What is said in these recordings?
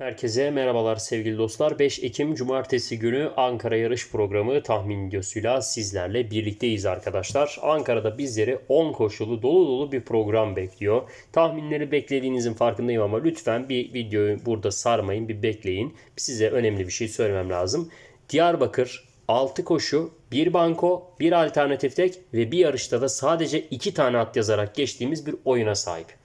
Herkese merhabalar sevgili dostlar. 5 Ekim Cumartesi günü Ankara yarış programı tahmin videosuyla sizlerle birlikteyiz arkadaşlar. Ankara'da bizleri 10 koşulu dolu dolu bir program bekliyor. Tahminleri beklediğinizin farkındayım ama lütfen bir videoyu burada sarmayın, bir bekleyin. Size önemli bir şey söylemem lazım. Diyarbakır 6 koşu, 1 banko, 1 alternatif tek ve bir yarışta da sadece 2 tane at yazarak geçtiğimiz bir oyuna sahip.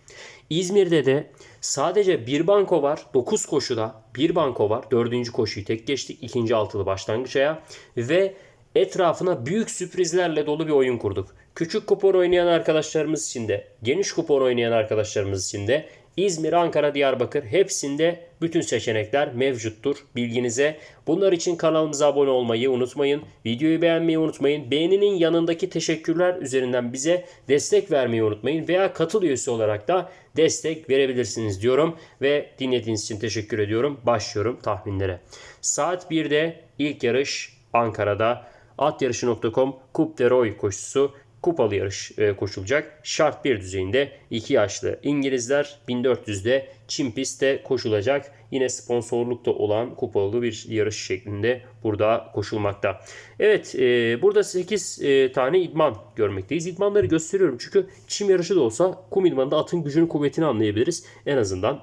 İzmir'de de sadece bir banko var. 9 koşuda bir banko var. Dördüncü koşuyu tek geçtik. ikinci altılı başlangıç aya. Ve etrafına büyük sürprizlerle dolu bir oyun kurduk. Küçük kupon oynayan arkadaşlarımız için de, geniş kupon oynayan arkadaşlarımız için de İzmir, Ankara, Diyarbakır hepsinde bütün seçenekler mevcuttur bilginize. Bunlar için kanalımıza abone olmayı unutmayın. Videoyu beğenmeyi unutmayın. Beğeninin yanındaki teşekkürler üzerinden bize destek vermeyi unutmayın. Veya katıl üyesi olarak da destek verebilirsiniz diyorum. Ve dinlediğiniz için teşekkür ediyorum. Başlıyorum tahminlere. Saat 1'de ilk yarış Ankara'da atyarışı.com Kup de Roy koşusu kupalı yarış e, koşulacak. Şart bir düzeyinde 2 yaşlı İngilizler 1400'de Çin pistte koşulacak. Yine sponsorlukta olan kupalı bir yarış şeklinde burada koşulmakta. Evet e, burada 8 e, tane idman görmekteyiz. İdmanları gösteriyorum çünkü çim yarışı da olsa kum idmanında atın gücünü kuvvetini anlayabiliriz en azından.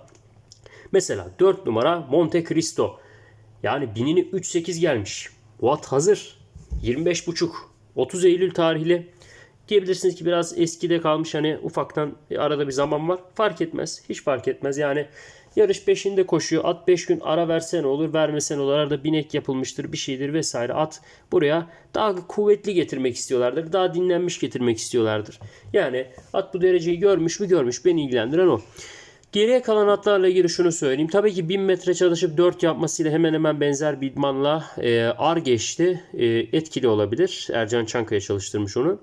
Mesela 4 numara Monte Cristo. Yani binini 3.8 gelmiş. At hazır. 25.5. 30 Eylül tarihli. Diyebilirsiniz ki biraz eskide kalmış hani ufaktan arada bir zaman var. Fark etmez. Hiç fark etmez. Yani yarış peşinde koşuyor. At 5 gün ara verse ne olur vermese ne olur. Arada binek yapılmıştır bir şeydir vesaire. At buraya daha kuvvetli getirmek istiyorlardır. Daha dinlenmiş getirmek istiyorlardır. Yani at bu dereceyi görmüş mü görmüş. Beni ilgilendiren o. Geriye kalan atlarla ilgili şunu söyleyeyim. Tabii ki 1000 metre çalışıp 4 yapmasıyla hemen hemen benzer bir idmanla e, ar geçti. E, etkili olabilir. Ercan Çankaya çalıştırmış onu.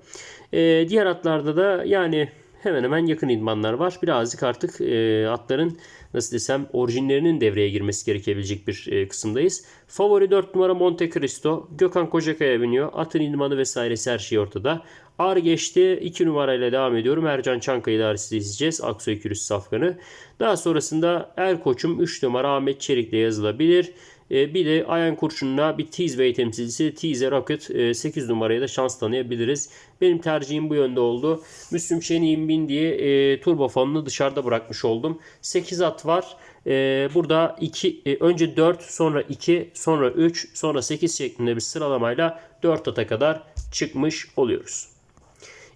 E, diğer atlarda da yani hemen hemen yakın idmanlar var. Birazcık artık e, atların nasıl desem orijinlerinin devreye girmesi gerekebilecek bir e, kısımdayız. Favori 4 numara Monte Cristo. Gökhan Kocakaya biniyor. Atın idmanı vesairesi her şey ortada. Ağır geçti. 2 numarayla devam ediyorum. Ercan Çankaya'yı da izleyeceğiz. Aksoy Kürüs Safkan'ı. Daha sonrasında Er Koç'um 3 numara Ahmet Çelik'le yazılabilir. E, bir de Ayan Kurşun'la bir Teasway temsilcisi Teaser Rocket e, 8 numaraya da şans tanıyabiliriz. Benim tercihim bu yönde oldu. Müslüm Şen'in bin diye e, turbo fonunu dışarıda bırakmış oldum. 8 at var. E, burada 2 e, önce 4 sonra 2 sonra 3 sonra 8 şeklinde bir sıralamayla 4 ata kadar çıkmış oluyoruz.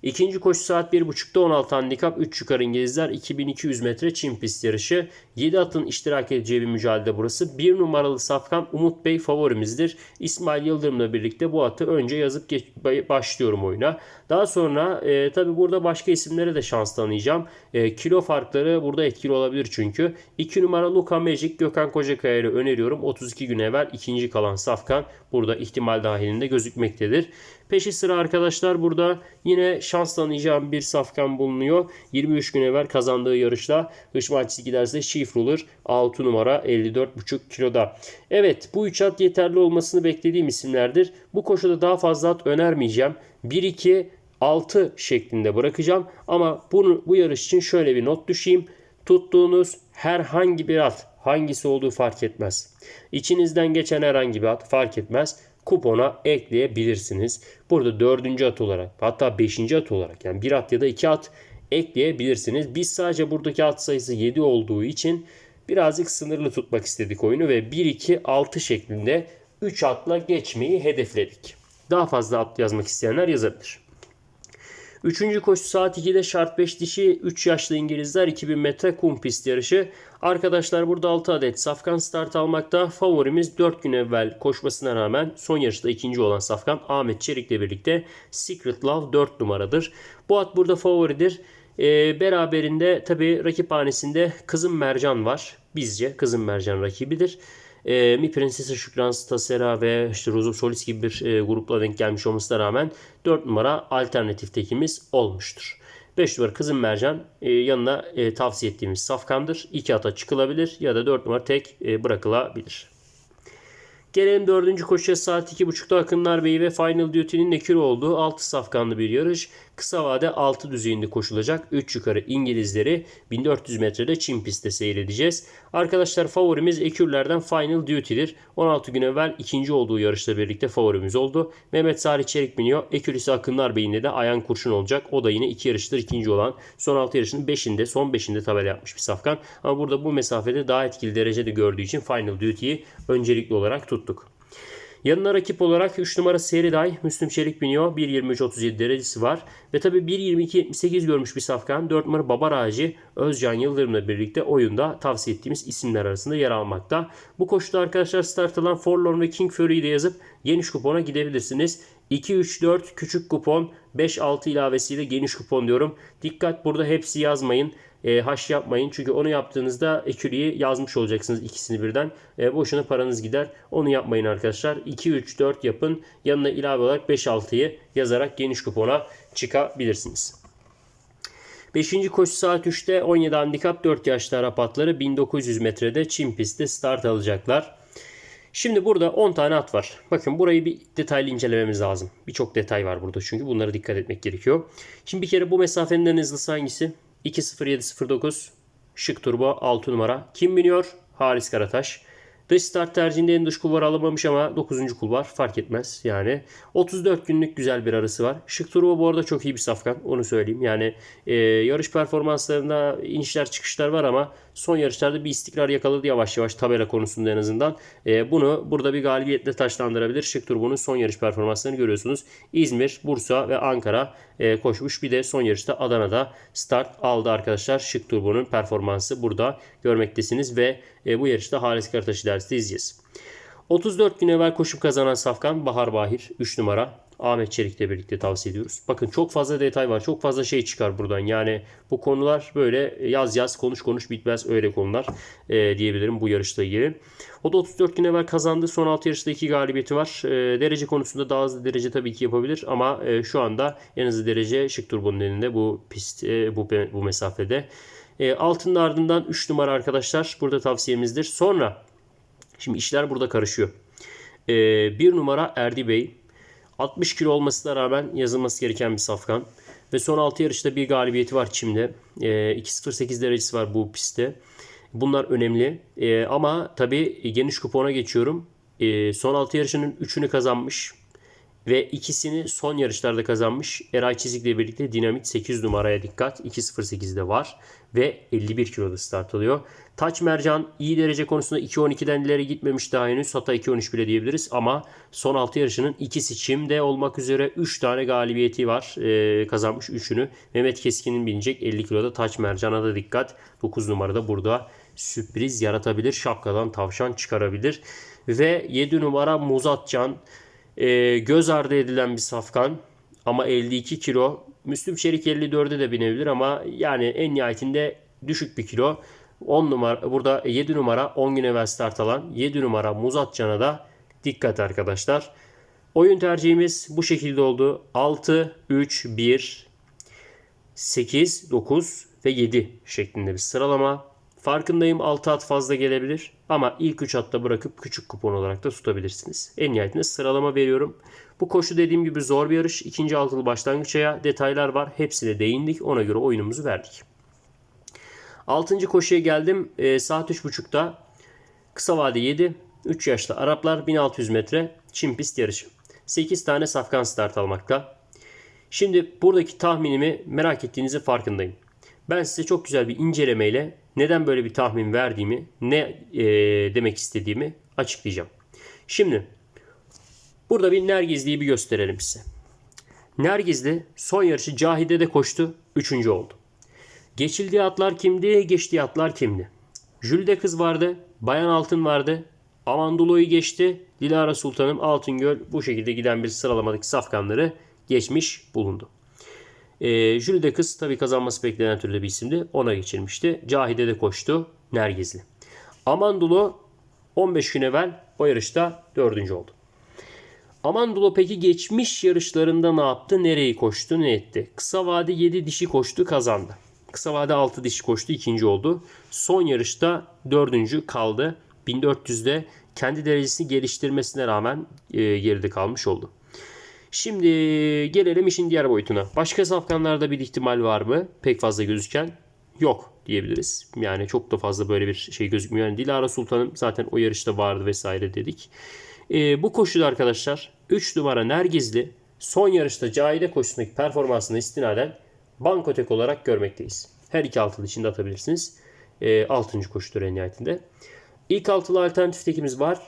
İkinci koşu saat 1.30'da 16 handikap 3 yukarı İngilizler 2200 metre Çin pist yarışı. 7 atın iştirak edeceği bir mücadele burası. 1 numaralı safkan Umut Bey favorimizdir. İsmail Yıldırım'la birlikte bu atı önce yazıp geç, başlıyorum oyuna. Daha sonra e, tabi burada başka isimlere de şans tanıyacağım. E, kilo farkları burada etkili olabilir çünkü. 2 numara Luka Magic Gökhan Kocakaya ile öneriyorum. 32 gün evvel ikinci kalan safkan burada ihtimal dahilinde gözükmektedir. Peşi sıra arkadaşlar burada yine şans tanıyacağım bir safkan bulunuyor. 23 gün evvel kazandığı yarışta hışmaççı giderse Chief Ruler 6 numara 54,5 kiloda. Evet bu 3 at yeterli olmasını beklediğim isimlerdir. Bu koşuda daha fazla at önermeyeceğim. 1-2 6 şeklinde bırakacağım. Ama bunu bu yarış için şöyle bir not düşeyim. Tuttuğunuz herhangi bir at hangisi olduğu fark etmez. İçinizden geçen herhangi bir at fark etmez kupona ekleyebilirsiniz. Burada dördüncü at olarak hatta beşinci at olarak yani bir at ya da iki at ekleyebilirsiniz. Biz sadece buradaki at sayısı 7 olduğu için birazcık sınırlı tutmak istedik oyunu ve 1-2-6 şeklinde 3 atla geçmeyi hedefledik. Daha fazla at yazmak isteyenler yazabilir. Üçüncü koşu saat 2'de şart 5 dişi 3 yaşlı İngilizler 2000 metre kum pist yarışı. Arkadaşlar burada 6 adet Safkan start almakta. Favorimiz 4 gün evvel koşmasına rağmen son yarışta ikinci olan Safkan Ahmet Çelik'le birlikte Secret Love 4 numaradır. Bu at burada favoridir. E, beraberinde tabi rakiphanesinde Kızım Mercan var. Bizce Kızım Mercan rakibidir. E, Mi Princesa Şükran Stasera ve işte Rozo Solis gibi bir e, grupla denk gelmiş olmasına rağmen 4 numara alternatif tekimiz olmuştur. 5 numara Kızım Mercan e, yanına e, tavsiye ettiğimiz safkandır. 2 ata çıkılabilir ya da 4 numara tek e, bırakılabilir. Gelelim 4. koşuya saat 2.30'da Akınlar Bey ve Final Duty'nin nekir olduğu 6 safkanlı bir yarış. Kısa vade 6 düzeyinde koşulacak 3 yukarı İngilizleri 1400 metrede Çin pistte seyredeceğiz. Arkadaşlar favorimiz Ekürler'den Final Duty'dir. 16 gün evvel ikinci olduğu yarışla birlikte favorimiz oldu. Mehmet Salih Çelik biniyor. Ekürisi Akınlar Bey'inde de Ayan Kurşun olacak. O da yine iki yarıştır ikinci olan. Son 6 yarışının 5'inde son 5'inde tabela yapmış bir safkan. Ama burada bu mesafede daha etkili derecede gördüğü için Final Duty'yi öncelikli olarak tuttuk. Yanına rakip olarak 3 numara Seriday, Müslüm Çelik biniyor. 1.23.37 derecesi var. Ve tabi 1.22.78 görmüş bir safkan. 4 numara Babar Ağacı, Özcan Yıldırım'la birlikte oyunda tavsiye ettiğimiz isimler arasında yer almakta. Bu koşuda arkadaşlar start alan Forlorn ve King Fury'yi de yazıp geniş kupona gidebilirsiniz. 2-3-4 küçük kupon, 5-6 ilavesiyle geniş kupon diyorum. Dikkat burada hepsi yazmayın e, haş yapmayın. Çünkü onu yaptığınızda ekürüyü yazmış olacaksınız ikisini birden. E, boşuna paranız gider. Onu yapmayın arkadaşlar. 2, 3, 4 yapın. Yanına ilave olarak 5, 6'yı yazarak geniş kupona çıkabilirsiniz. 5. koşu saat 3'te 17 handikap 4 yaşlı Arap atları 1900 metrede Çin pistte start alacaklar. Şimdi burada 10 tane at var. Bakın burayı bir detaylı incelememiz lazım. Birçok detay var burada çünkü bunlara dikkat etmek gerekiyor. Şimdi bir kere bu mesafenin en hızlısı hangisi? 20709 Şık Turbo 6 numara. Kim biniyor? Haris Karataş. Dış start tercihinde en dış kulvar alamamış ama 9. kulvar fark etmez. Yani 34 günlük güzel bir arası var. Şık Turbo bu arada çok iyi bir safkan. Onu söyleyeyim. Yani e, yarış performanslarında inişler çıkışlar var ama son yarışlarda bir istikrar yakaladı yavaş yavaş tabela konusunda en azından. E, bunu burada bir galibiyetle taşlandırabilir. Şık Turbo'nun son yarış performanslarını görüyorsunuz. İzmir, Bursa ve Ankara e, koşmuş. Bir de son yarışta Adana'da start aldı arkadaşlar. Şık Turbo'nun performansı burada görmektesiniz ve e, bu yarışta Halis Karataş'ı derste izleyeceğiz. 34 gün evvel koşup kazanan Safkan Bahar Bahir 3 numara. Ahmet Çelik'le birlikte tavsiye ediyoruz. Bakın çok fazla detay var. Çok fazla şey çıkar buradan. Yani bu konular böyle yaz yaz konuş konuş bitmez öyle konular e, diyebilirim bu yarışla ilgili. O da 34 gün evvel kazandı. Son 6 yarışta 2 galibiyeti var. E, derece konusunda daha hızlı derece tabii ki yapabilir ama e, şu anda en hızlı derece Şık Turbo'nun elinde bu pist e, bu, bu mesafede. E, altının ardından 3 numara arkadaşlar. Burada tavsiyemizdir. Sonra şimdi işler burada karışıyor. E, bir numara Erdi Bey 60 kilo olmasına rağmen yazılması gereken bir safkan. Ve son 6 yarışta bir galibiyeti var Çim'de. E, 2.08 derecesi var bu pistte. Bunlar önemli. E, ama tabii geniş kupona geçiyorum. E, son 6 yarışının 3'ünü kazanmış. Ve ikisini son yarışlarda kazanmış. Eray Çizik'le birlikte Dinamit 8 numaraya dikkat. 2.08'de var. Ve 51 kiloda start alıyor. Taç Mercan iyi derece konusunda 2.12'den ileri gitmemiş daha henüz. Hatta 2.13 bile diyebiliriz. Ama son 6 yarışının ikisi Çim'de olmak üzere 3 tane galibiyeti var. Ee, kazanmış 3'ünü. Mehmet Keskin'in binecek 50 kiloda Taç Mercan'a da dikkat. 9 numarada burada sürpriz yaratabilir. Şapkadan tavşan çıkarabilir. Ve 7 numara Muzatcan e, göz ardı edilen bir safkan ama 52 kilo. Müslüm Şerik 54'e de binebilir ama yani en nihayetinde düşük bir kilo. 10 numara burada 7 numara 10 gün evvel start alan 7 numara Muzatcan'a da dikkat arkadaşlar. Oyun tercihimiz bu şekilde oldu. 6, 3, 1, 8, 9 ve 7 şeklinde bir sıralama. Farkındayım 6 at fazla gelebilir ama ilk 3 atta bırakıp küçük kupon olarak da tutabilirsiniz. En nihayetinde sıralama veriyorum. Bu koşu dediğim gibi zor bir yarış. İkinci altılı başlangıç aya detaylar var. Hepsine değindik. Ona göre oyunumuzu verdik. Altıncı koşuya geldim. E, saat 3.30'da kısa vade 7. 3 yaşlı Araplar 1600 metre Çin pist yarışı. 8 tane safkan start almakta. Şimdi buradaki tahminimi merak ettiğinizi farkındayım. Ben size çok güzel bir incelemeyle neden böyle bir tahmin verdiğimi, ne e, demek istediğimi açıklayacağım. Şimdi burada bir Nergizli'yi bir gösterelim size. Nergizli son yarışı Cahide'de koştu. Üçüncü oldu. Geçildiği atlar kimdi? Geçtiği atlar kimdi? Jülde kız vardı. Bayan Altın vardı. Amandulo'yu geçti. Dilara Sultanım Altıngöl bu şekilde giden bir sıralamadaki safkanları geçmiş bulundu. E, Jülde kız tabii kazanması beklenen türde bir isimdi. Ona geçirmişti. Cahide de koştu. Nergizli. Amandulo 15 gün evvel o yarışta dördüncü oldu. Amandulo peki geçmiş yarışlarında ne yaptı? Nereyi koştu? Ne etti? Kısa vade 7 dişi koştu kazandı. Kısa vade 6 dişi koştu ikinci oldu. Son yarışta dördüncü kaldı. 1400'de kendi derecesini geliştirmesine rağmen e, geride kalmış oldu. Şimdi gelelim işin diğer boyutuna. Başka safkanlarda bir ihtimal var mı? Pek fazla gözüken yok diyebiliriz. Yani çok da fazla böyle bir şey gözükmüyor. Yani Dilara Sultan'ım zaten o yarışta vardı vesaire dedik. Ee, bu koşuda arkadaşlar 3 numara Nergizli son yarışta Cahide koşusundaki performansına istinaden Bankotek olarak görmekteyiz. Her iki altılı için de atabilirsiniz. E, 6. koşudur en nihayetinde. İlk altılı alternatif tekimiz var.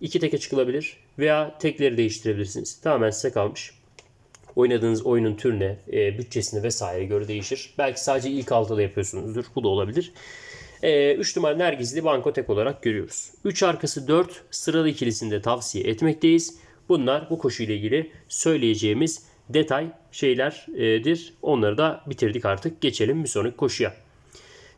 İki teke çıkılabilir veya tekleri değiştirebilirsiniz. Tamamen size kalmış. Oynadığınız oyunun türüne, e, bütçesine vesaire göre değişir. Belki sadece ilk altıda yapıyorsunuzdur. Bu da olabilir. 3 numara Nergizli Banko olarak görüyoruz. 3 arkası 4 sıralı ikilisinde tavsiye etmekteyiz. Bunlar bu koşuyla ilgili söyleyeceğimiz detay şeylerdir. Onları da bitirdik artık. Geçelim bir sonraki koşuya.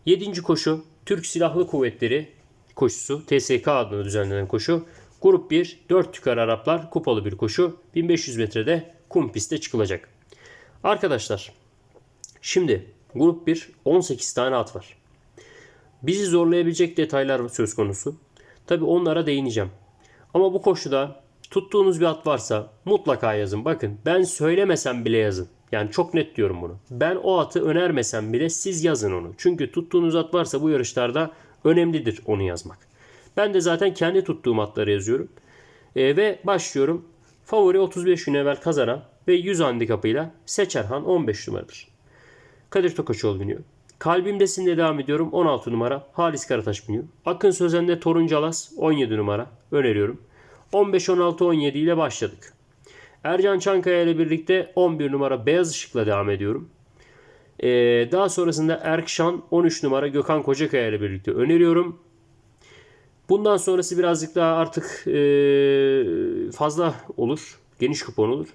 7. koşu Türk Silahlı Kuvvetleri koşusu. TSK adına düzenlenen koşu. Grup 1 4 tükar Araplar kupalı bir koşu. 1500 metrede kum pistte çıkılacak. Arkadaşlar şimdi grup 1 18 tane at var. Bizi zorlayabilecek detaylar söz konusu. Tabi onlara değineceğim. Ama bu koşuda tuttuğunuz bir at varsa mutlaka yazın. Bakın ben söylemesem bile yazın. Yani çok net diyorum bunu. Ben o atı önermesem bile siz yazın onu. Çünkü tuttuğunuz at varsa bu yarışlarda önemlidir onu yazmak. Ben de zaten kendi tuttuğum atları yazıyorum. E, ve başlıyorum. Favori 35 gün evvel kazanan ve 100 handikapıyla Seçerhan 15 numaradır. Kadir Tokaçoğlu biniyor. Kalbimdesinde devam ediyorum. 16 numara Halis Karataş biniyor. Akın Sözen'de Torun Calas 17 numara öneriyorum. 15, 16, 17 ile başladık. Ercan Çankaya ile birlikte 11 numara Beyaz Işık'la devam ediyorum. Ee, daha sonrasında Erkşan 13 numara Gökhan Kocakaya ile birlikte öneriyorum. Bundan sonrası birazcık daha artık e, fazla olur. Geniş kupon olur.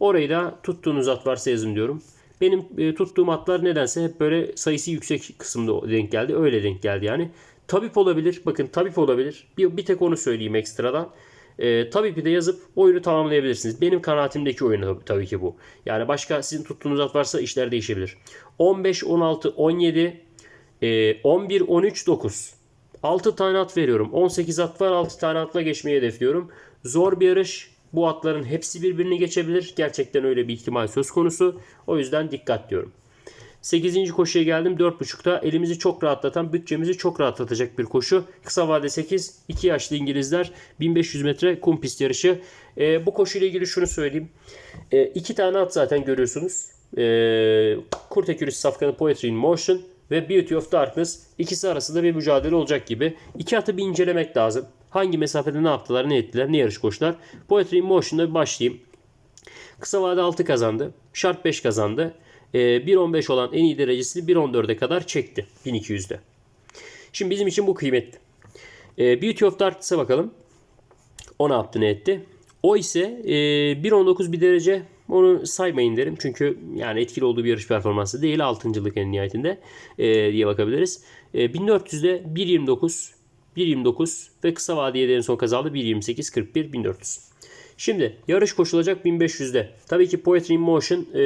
Orayı da tuttuğunuz at varsa yazın diyorum. Benim e, tuttuğum atlar nedense hep böyle sayısı yüksek kısımda denk geldi. Öyle denk geldi yani. Tabip olabilir. Bakın tabip olabilir. Bir, bir tek onu söyleyeyim ekstradan. E, tabii de yazıp oyunu tamamlayabilirsiniz. Benim kanaatimdeki oyun tabii, tabii ki bu. Yani başka sizin tuttuğunuz at varsa işler değişebilir. 15, 16, 17, e, 11, 13, 9. 6 tane at veriyorum. 18 at var. 6 tane atla geçmeyi hedefliyorum. Zor bir yarış. Bu atların hepsi birbirini geçebilir. Gerçekten öyle bir ihtimal söz konusu. O yüzden dikkat diyorum. 8. koşuya geldim. 4.5'ta elimizi çok rahatlatan, bütçemizi çok rahatlatacak bir koşu. Kısa vade 8. 2 yaşlı İngilizler 1500 metre kum pist yarışı. E, bu koşuyla ilgili şunu söyleyeyim. E, iki tane at zaten görüyorsunuz. E, Kurt Ekürüs Safkan'ı Poetry in Motion ve Beauty of Darkness ikisi arasında bir mücadele olacak gibi. İki atı bir incelemek lazım. Hangi mesafede ne yaptılar, ne ettiler, ne yarış koştular. Poetry in Motion'da bir başlayayım. Kısa vade 6 kazandı. Şart 5 kazandı. 1.15 olan en iyi derecesini 1.14'e kadar çekti 1200'de. Şimdi bizim için bu kıymetli. Beauty of Darkness'a bakalım. O ne yaptı ne etti? O ise 1.19 bir derece onu saymayın derim. Çünkü yani etkili olduğu bir yarış performansı değil. Altıncılık en nihayetinde diye bakabiliriz. 1400'de 1.29 1.29 ve kısa vadeye en son kazandı 1.28 41 1400. Şimdi yarış koşulacak 1500'de. Tabii ki Poetry in Motion e,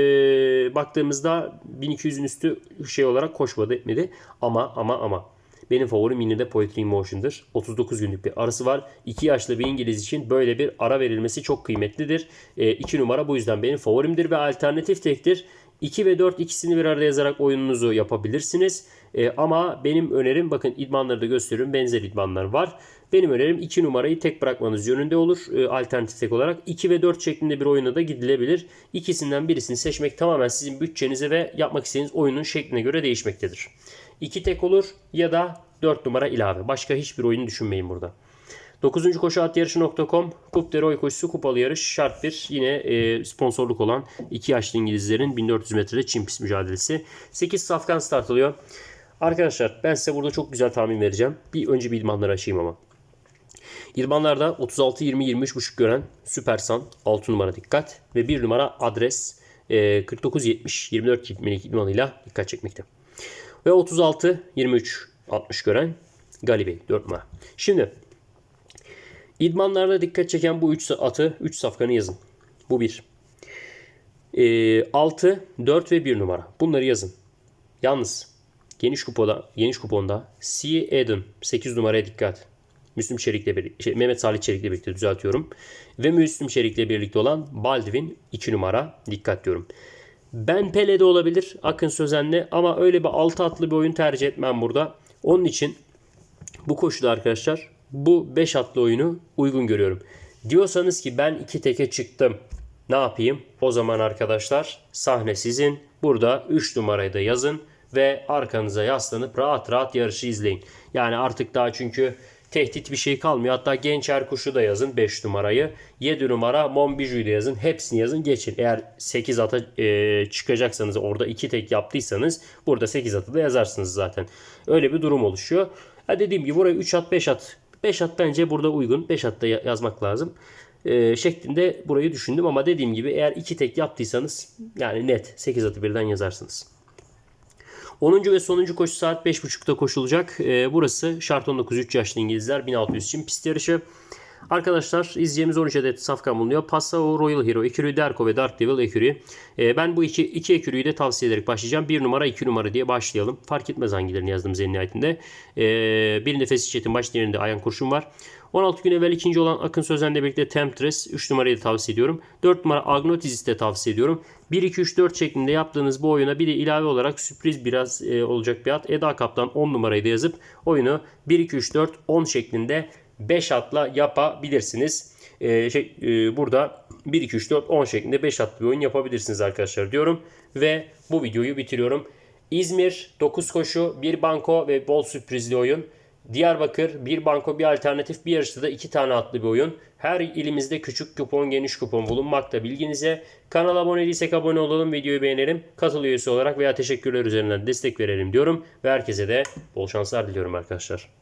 baktığımızda 1200'ün üstü şey olarak koşmadı etmedi. Ama ama ama benim favorim yine de Poetry in Motion'dır. 39 günlük bir arası var. 2 yaşlı bir İngiliz için böyle bir ara verilmesi çok kıymetlidir. 2 e, numara bu yüzden benim favorimdir ve alternatif tektir. 2 ve 4 ikisini bir arada yazarak oyununuzu yapabilirsiniz. E, ama benim önerim bakın idmanları da gösteriyorum. Benzer idmanlar var. Benim önerim 2 numarayı tek bırakmanız yönünde olur. E, alternatif tek olarak 2 ve 4 şeklinde bir oyuna da gidilebilir. İkisinden birisini seçmek tamamen sizin bütçenize ve yapmak istediğiniz oyunun şekline göre değişmektedir. 2 tek olur ya da 4 numara ilave. Başka hiçbir oyunu düşünmeyin burada. 9. koşu at yarışı.com Kup Deroy koşusu kupalı yarış şart bir yine e, sponsorluk olan 2 yaşlı İngilizlerin 1400 metrede çim pist mücadelesi. 8 safkan start alıyor. Arkadaşlar ben size burada çok güzel tahmin vereceğim. Bir önce bir idmanları açayım ama. İdmanlarda 36 20 23.5 gören Süpersan 6 numara dikkat ve 1 numara adres e, 49 70 24 gitmelik idmanıyla dikkat çekmekte. Ve 36 23 60 gören Galibey 4 numara. Şimdi idmanlarda dikkat çeken bu 3 atı 3 safkanı yazın. Bu 1. E, 6 4 ve 1 numara. Bunları yazın. Yalnız geniş kupoda geniş kuponda C Eden 8 numaraya dikkat. Müslüm Çelik'le birlikte, şey, Mehmet Salih Çelik'le birlikte düzeltiyorum. Ve Müslüm Çelik'le birlikte olan Baldwin 2 numara. Dikkat diyorum. Ben Pele'de olabilir Akın Sözen'le ama öyle bir altı atlı bir oyun tercih etmem burada. Onun için bu koşuda arkadaşlar bu 5 atlı oyunu uygun görüyorum. Diyorsanız ki ben iki teke çıktım. Ne yapayım? O zaman arkadaşlar sahne sizin. Burada 3 numarayı da yazın ve arkanıza yaslanıp rahat rahat yarışı izleyin. Yani artık daha çünkü tehdit bir şey kalmıyor. Hatta genç Erkuş'u da yazın 5 numarayı. 7 numara Monbiju'yu da yazın. Hepsini yazın geçin. Eğer 8 ata e, çıkacaksanız orada 2 tek yaptıysanız burada 8 atı da yazarsınız zaten. Öyle bir durum oluşuyor. Ha dediğim gibi buraya 3 at 5 at. 5 at bence burada uygun. 5 at da ya- yazmak lazım. E, şeklinde burayı düşündüm ama dediğim gibi eğer 2 tek yaptıysanız yani net 8 atı birden yazarsınız. 10. ve sonuncu koşu saat 5.30'da koşulacak. Ee, burası şart 19 3 yaşlı İngilizler 1600 için pist yarışı. Arkadaşlar izleyeceğimiz 13 adet safkan bulunuyor. Passau, Royal Hero, Ekürü, Derko ve Dark Devil Ekürü. Ee, ben bu iki, iki ekürüyü de tavsiye ederek başlayacağım. 1 numara 2 numara diye başlayalım. Fark etmez hangilerini yazdım en nihayetinde. Ee, birinde Fesih Çetin baş diğerinde Ayan Kurşun var. 16 gün evvel ikinci olan Akın Sözen'le birlikte Temptress 3 numarayı da tavsiye ediyorum. 4 numara Agnotizis'i de tavsiye ediyorum. 1 2 3 4 şeklinde yaptığınız bu oyuna bir de ilave olarak sürpriz biraz e, olacak bir at. Eda Kaptan 10 numarayı da yazıp oyunu 1 2 3 4 10 şeklinde 5 atla yapabilirsiniz. E, şey, e, burada 1 2 3 4 10 şeklinde 5 atlı bir oyun yapabilirsiniz arkadaşlar diyorum ve bu videoyu bitiriyorum. İzmir 9 koşu, 1 banko ve bol sürprizli oyun. Diyarbakır bir banko bir alternatif bir yarışta da iki tane atlı bir oyun. Her ilimizde küçük kupon geniş kupon bulunmakta bilginize. Kanala abone değilsek abone olalım videoyu beğenelim. Katıl üyesi olarak veya teşekkürler üzerinden destek verelim diyorum. Ve herkese de bol şanslar diliyorum arkadaşlar.